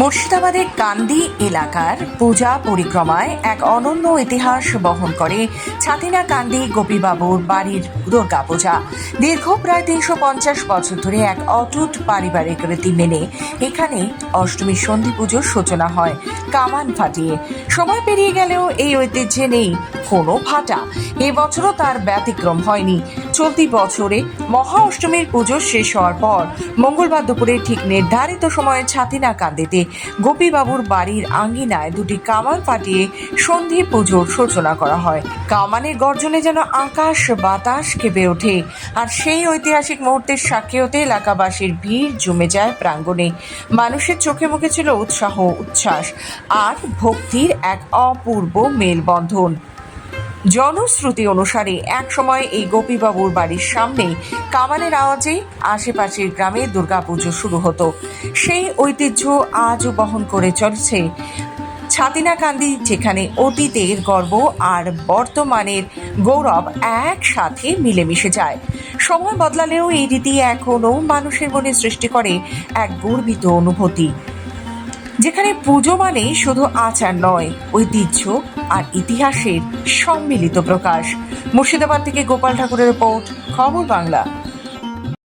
মুর্শিদাবাদের কান্দি এলাকার পূজা পরিক্রমায় এক অনন্য ইতিহাস বহন করে ছাতিনা কান্দি গোপীবাবুর বাড়ির দুর্গাপূজা। দীর্ঘ প্রায় তিনশো পঞ্চাশ বছর ধরে এক অটুট পারিবারিক রীতি মেনে এখানে অষ্টমী সন্ধি পুজোর সূচনা হয়, কামান ফাটিয়ে। সময় পেরিয়ে গেলেও এই ঐতিহ্যে নেই কোনো ফাটা এবছরও তার ব্যতিক্রম হয়নি। চলতি বছরে মহা অষ্টমীর পুজো শেষ হওয়ার পর মঙ্গলবার দুপুরে ঠিক নির্ধারিত সময়ে ছাতিনা কান্দিতে গোপীবাবুর বাড়ির আঙ্গিনায় দুটি কামান ফাটিয়ে সন্ধি পুজোর সূচনা করা হয়। কামানের গর্জনে যেন আকাশ বাতাস কেঁপে ওঠে আর সেই ঐতিহাসিক মুহূর্তের সাক্ষী হতে এলাকাবাসীর ভিড় জমে যায় প্রাঙ্গণে। মানুষের চোখে মুখে ছিল উৎসাহ উচ্ছ্বাস আর ভক্তির এক অপূর্ব মেলবন্ধন। জনশ্রুতি অনুসারে এক সময় এই গোপীবাবুর বাড়ির সামনে কামানের আওয়াজে আশেপাশের গ্রামে দুর্গাপুজো শুরু হতো। সেই ঐতিহ্য আজও বহন করে চলছে। ছাতিনাকান্দি, যেখানে অতীতের গর্ব আর বর্তমানের গৌরব একসাথে মিলেমিশে যায়। সময় বদলালেও এই রীতি এখনও মানুষের মনে সৃষ্টি করে এক গর্বিত অনুভূতি। যেখানে পুজো মানে শুধু আচার নয়, ঐতিহ্য আর ইতিহাসের সম্মিলিত প্রকাশ। মুর্শিদাবাদ থেকে গোপাল ঠাকুরের রিপোর্ট, খবর বাংলা।